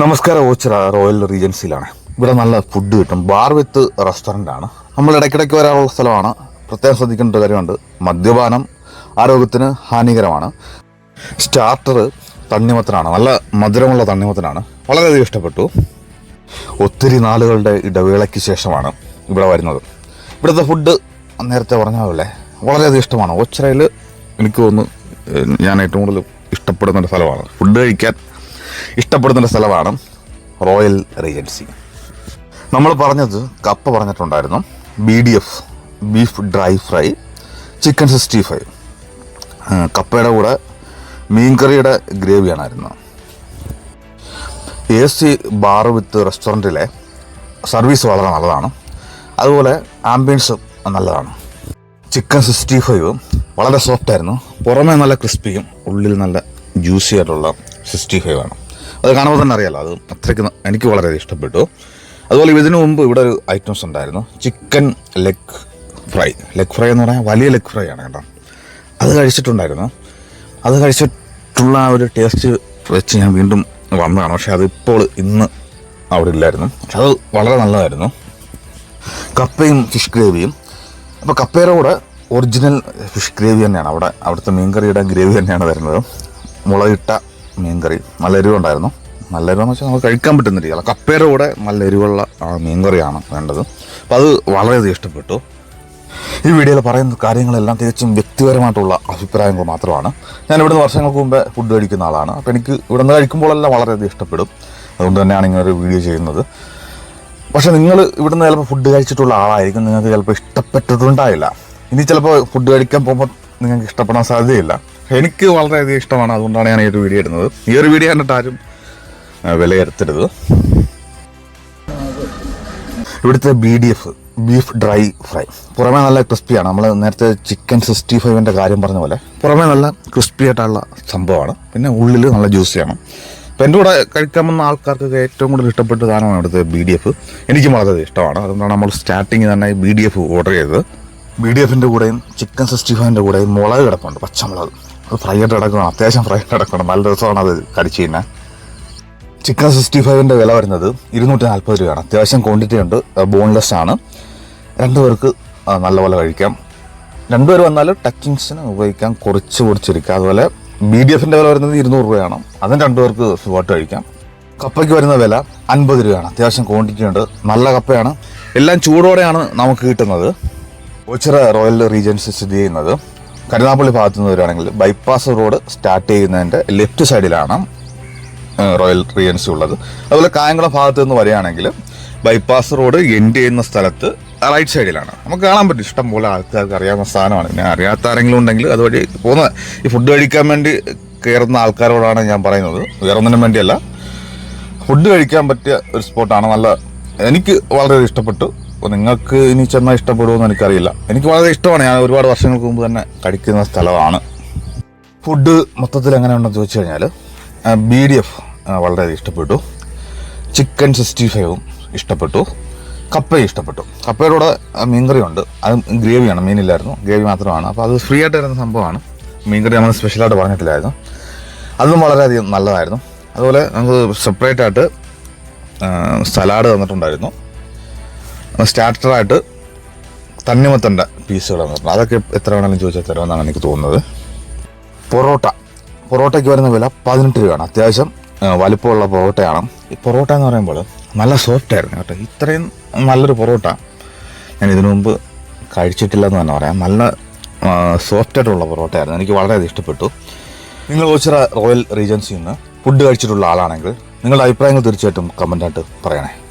നമസ്കാരം ഓച്ചിറ റോയൽ റീജൻസിയിലാണ്. ഇവിടെ നല്ല ഫുഡ് കിട്ടും. ബാർ വിത്ത് റെസ്റ്റോറന്റ് ആണ്. നമ്മൾ ഇടയ്ക്കിടയ്ക്ക് വരാനുള്ള സ്ഥലമാണ്. പ്രത്യേകം ശ്രദ്ധിക്കേണ്ട കാര്യമുണ്ട്. മദ്യപാനം ആരോഗ്യത്തിന് ഹാനികരമാണ്. സ്റ്റാർട്ടർ തണ്ണിമത്തനാണ്. നല്ല മധുരമുള്ള തണ്ണിമത്തനാണ്. വളരെയധികം ഇഷ്ടപ്പെട്ടു. ഒത്തിരി നാളുകളുടെ ഇടവേളയ്ക്ക് ശേഷമാണ് ഇവിടെ വരുന്നത്. ഇവിടുത്തെ ഫുഡ് നേരത്തെ പറഞ്ഞ വളരെയധികം ഇഷ്ടമാണ്. ഓച്ചിറയിൽ എനിക്ക് തോന്നുന്നു ഞാൻ ഏറ്റവും കൂടുതൽ ഇഷ്ടപ്പെടുന്ന ഒരു സ്ഥലമാണ്. ഫുഡ് കഴിക്കാൻ ഇഷ്ടപ്പെടുന്ന സ്ഥലമാണ് റോയൽ റീജൻസി. നമ്മൾ പറഞ്ഞത് കപ്പ പറഞ്ഞിട്ടുണ്ടായിരുന്നു. B D F beef dry fry chicken sixty five കപ്പയുടെ കൂടെ മീൻകറിയുടെ ഗ്രേവിയാണായിരുന്നു. എ സി ബാർ വിത്ത് റെസ്റ്റോറന്റിലെ സർവീസ് വളരെ നല്ലതാണ്. അതുപോലെ ആംബിയൻസ് നല്ലതാണ്. ചിക്കൻ സിക്സ്റ്റി ഫൈവ് വളരെ സോഫ്റ്റ് ആയിരുന്നു. പുറമേ നല്ല ക്രിസ്പിയും ഉള്ളിൽ നല്ല ജ്യൂസി ആയിട്ടുള്ള സിക്സ്റ്റി ഫൈവ് ആണ്. അത് കാണുമ്പോൾ തന്നെ അറിയാലോ അത് അത്രയ്ക്ക് എനിക്ക് വളരെ ഇഷ്ടപ്പെട്ടു. അതുപോലെ ഇതിനു മുമ്പ് ഇവിടെ ഒരു ഐറ്റംസ് ഉണ്ടായിരുന്നു chicken leg fry. Leg fry എന്ന് പറഞ്ഞാൽ വലിയ ലെഗ് ഫ്രൈ ആണ് കേട്ടോ. അത് കഴിച്ചിട്ടുണ്ടായിരുന്നു. അത് കഴിച്ചിട്ടുള്ള ആ ഒരു ടേസ്റ്റ് വെച്ച് ഞാൻ വീണ്ടും വന്നതാണ്. പക്ഷേ അതിപ്പോൾ ഇന്ന് അവിടെ ഇല്ലായിരുന്നു. പക്ഷെ അത് വളരെ നല്ലതായിരുന്നു. കപ്പയും ഫിഷ് ഗ്രേവിയും. അപ്പോൾ കപ്പയുടെ കൂടെ ഒറിജിനൽ ഫിഷ് ഗ്രേവി തന്നെയാണ് അവിടെ അവിടുത്തെ മീൻകറിയുടെ ഗ്രേവി തന്നെയാണ് വരുന്നത്. മുളകിട്ട മീൻകറി നല്ല എരിവുണ്ടായിരുന്നു നല്ല എരിവെന്ന് വെച്ചാൽ നമുക്ക് കഴിക്കാൻ പറ്റുന്ന രീതിയിൽ. കപ്പയുടെ കൂടെ നല്ല എരിവുള്ള മീൻ മീൻകറിയാണ് വേണ്ടത്. അപ്പോൾ അത് വളരെയധികം ഇഷ്ടപ്പെട്ടു. ഈ വീഡിയോയിൽ പറയുന്ന കാര്യങ്ങളെല്ലാം തികച്ചും വ്യക്തിപരമായിട്ടുള്ള അഭിപ്രായങ്ങൾ മാത്രമാണ്. ഞാൻ ഇവിടുന്ന് വർഷങ്ങൾക്ക് മുമ്പേ ഫുഡ് കഴിക്കുന്ന ആളാണ്. അപ്പോൾ എനിക്ക് ഇവിടുന്ന് കഴിക്കുമ്പോഴെല്ലാം വളരെയധികം ഇഷ്ടപ്പെടും. അതുകൊണ്ട് തന്നെയാണ് ഇങ്ങനെ ഒരു വീഡിയോ ചെയ്യുന്നത്. പക്ഷേ നിങ്ങൾ ഇവിടുന്ന് ചിലപ്പോൾ ഫുഡ് കഴിച്ചിട്ടുള്ള ആളായിരിക്കും. നിങ്ങൾക്ക് ചിലപ്പോൾ ഇഷ്ടപ്പെട്ടിട്ടുണ്ടായില്ല. ഇനി ചിലപ്പോൾ ഫുഡ് കഴിക്കാൻ പോകുമ്പോൾ നിങ്ങൾക്ക് ഇഷ്ടപ്പെടാൻ സാധ്യതയില്ല. എനിക്ക് വളരെയധികം ഇഷ്ടമാണ്. അതുകൊണ്ടാണ് ഞാൻ ഈ ഒരു വീഡിയോ ഇടുന്നത്. ഈ ഒരു വീഡിയോ കണ്ടിട്ട് ആരും വിലയിരുത്തരുത്. ഇവിടുത്തെ B D F beef dry fry പുറമേ നല്ല ക്രിസ്പിയാണ് നമ്മൾ നേരത്തെ ചിക്കൻ സിക്സ്റ്റി ഫൈവിന്റെ കാര്യം പറഞ്ഞ പോലെ പുറമേ നല്ല ക്രിസ്പി ആയിട്ടുള്ള സംഭവമാണ്. പിന്നെ ഉള്ളിൽ നല്ല ജ്യൂസിയാണ് അപ്പം എന്റെ കൂടെ കഴിക്കാൻ വന്ന ആൾക്കാർക്ക് ഏറ്റവും കൂടുതൽ ഇഷ്ടപ്പെട്ട സാധനമാണ് ഇവിടുത്തെ ബി ഡി എഫ് എനിക്കും വളരെ ഇഷ്ടമാണ്. അതുകൊണ്ടാണ് നമ്മൾ സ്റ്റാർട്ടിങ് തന്നെ ബി ഡി എഫ് ഓർഡർ ചെയ്തത്. ബി ഡി എഫിന്റെ കൂടെയും ചിക്കൻ സിക്സ്റ്റി ഫൈവിന്റെ കൂടെയും മുളക് കിടപ്പുണ്ട് പച്ചമുളക്. അത് ഫ്രൈ ആയിട്ട് കിടക്കണം. അത്യാവശ്യം ഫ്രൈ അടക്കണം നല്ല രസമാണ് അത് കടിച്ചു കഴിഞ്ഞാൽ. ചിക്കൻ സിക്സ്റ്റി ഫൈവിന്റെ വില വരുന്നത് ഇരുന്നൂറ്റി നാൽപ്പത് രൂപയാണ്. അത്യാവശ്യം ക്വാണ്ടിറ്റി ഉണ്ട്. ബോൺലെസ് ആണ്. രണ്ടു പേർക്ക് ആ, നല്ലപോലെ കഴിക്കാം. രണ്ടുപേർ വന്നാൽ ടച്ചിങ്സിന് ഉപയോഗിക്കാം കുറച്ച് കുറച്ചിരിക്കുക അതുപോലെ ബി ഡി എഫിന്റെ വില വരുന്നത് ഇരുന്നൂറ് രൂപയാണ്. അതും രണ്ടുപേർക്ക് സുഖമായിട്ട് കഴിക്കാം. കപ്പയ്ക്ക് വരുന്ന വില അൻപത് രൂപയാണ്. അത്യാവശ്യം ക്വാണ്ടിറ്റി ഉണ്ട്. നല്ല കപ്പയാണ്. എല്ലാം ചൂടോടെയാണ് നമുക്ക് കിട്ടുന്നത്. ഓച്ചിറ റോയൽ റീജൻസ് സ്ഥിതി ചെയ്യുന്നത്. കരുനാപ്പള്ളി ഭാഗത്തു നിന്ന് വരികയാണെങ്കിൽ ബൈപ്പാസ് റോഡ് സ്റ്റാർട്ട് ചെയ്യുന്നതിന്റെ ലെഫ്റ്റ് സൈഡിലാണ് റോയൽ റിയൻസി ഉള്ളത്. അതുപോലെ കായംകുളം ഭാഗത്ത് നിന്ന് വരികയാണെങ്കിൽ ബൈപ്പാസ് റോഡ് എൻഡ് ചെയ്യുന്ന സ്ഥലത്ത് റൈറ്റ് സൈഡിലാണ് നമുക്ക് കാണാൻ പറ്റും. ഇഷ്ടം പോലെ ആൾക്കാർക്ക് അറിയാവുന്ന സ്ഥാനമാണ് ഞാൻ അറിയാത്ത ആരെങ്കിലും ഉണ്ടെങ്കിൽ അതുവഴി പോകുന്ന ഈ ഫുഡ് കഴിക്കാൻ വേണ്ടി കയറുന്ന ആൾക്കാരോടാണ് ഞാൻ പറയുന്നത്. വേറെ ഒന്നിനും വേണ്ടിയല്ല. ഫുഡ് കഴിക്കാൻ പറ്റിയ ഒരു സ്പോട്ടാണ് നല്ല എനിക്ക് വളരെ ഇഷ്ടപ്പെട്ടു. അപ്പോൾ നിങ്ങൾക്ക് ഇനി ചെന്നാൽ ഇഷ്ടപ്പെടുമോ എനിക്കറിയില്ല. എനിക്ക് വളരെ ഇഷ്ടമാണ്. ഞാൻ ഒരുപാട് വർഷങ്ങൾക്ക് മുമ്പ് തന്നെ കഴിക്കുന്ന സ്ഥലമാണ്. ഫുഡ് മൊത്തത്തിൽ എങ്ങനെയുണ്ടെന്ന് ചോദിച്ചു കഴിഞ്ഞാൽ ബി ഡി എഫ് വളരെ ഇഷ്ടപ്പെട്ടു. ചിക്കൻ സിക്സ്റ്റി ഫൈവും ഇഷ്ടപ്പെട്ടു. കപ്പയും ഇഷ്ടപ്പെട്ടു. കപ്പയുടെ കൂടെ മീൻകറി ഉണ്ട് അത് ഗ്രേവിയാണ് മീനില്ലായിരുന്നു. ഗ്രേവി മാത്രമാണ്. അപ്പോൾ അത് ഫ്രീ ആയിട്ട് വരുന്ന സംഭവമാണ്. മീൻകറി നമ്മൾ സ്പെഷ്യലായിട്ട് പറഞ്ഞിട്ടില്ലായിരുന്നു. അതും വളരെയധികം നല്ലതായിരുന്നു. അതുപോലെ നമുക്ക് സെപ്പറേറ്റ് ആയിട്ട് സലാഡ് തന്നിട്ടുണ്ടായിരുന്നു. സ്റ്റാർട്ടറായിട്ട് തണ്ണിമത്തന്റെ പീസുകളാണ് പറഞ്ഞത് അതൊക്കെ എത്ര വേണമെങ്കിലും ചോദിച്ചാൽ തരുമെന്നാണ് എനിക്ക് തോന്നുന്നത്. പൊറോട്ട. പൊറോട്ടയ്ക്ക് വരുന്ന വില പതിനെട്ട് രൂപയാണ്. അത്യാവശ്യം വലിപ്പമുള്ള പൊറോട്ടയാണ്. ഈ പൊറോട്ട എന്ന് പറയുമ്പോൾ നല്ല സോഫ്റ്റ് ആയിരുന്നു കേട്ടോ. ഇത്രയും നല്ലൊരു പൊറോട്ട ഞാൻ ഇതിനു മുമ്പ് കഴിച്ചിട്ടില്ലെന്ന് തന്നെ പറയാം. നല്ല സോഫ്റ്റ് ആയിട്ടുള്ള പൊറോട്ടയായിരുന്നു. എനിക്ക് വളരെയധികം ഇഷ്ടപ്പെട്ടു. നിങ്ങൾ ഓച്ചിറ റോയൽ റീജൻസിയിൽ നിന്ന് ഫുഡ് കഴിച്ചിട്ടുള്ള ആളാണെങ്കിൽ നിങ്ങളുടെ അഭിപ്രായങ്ങൾ തീർച്ചയായിട്ടും കമന്റായിട്ട് പറയണേ.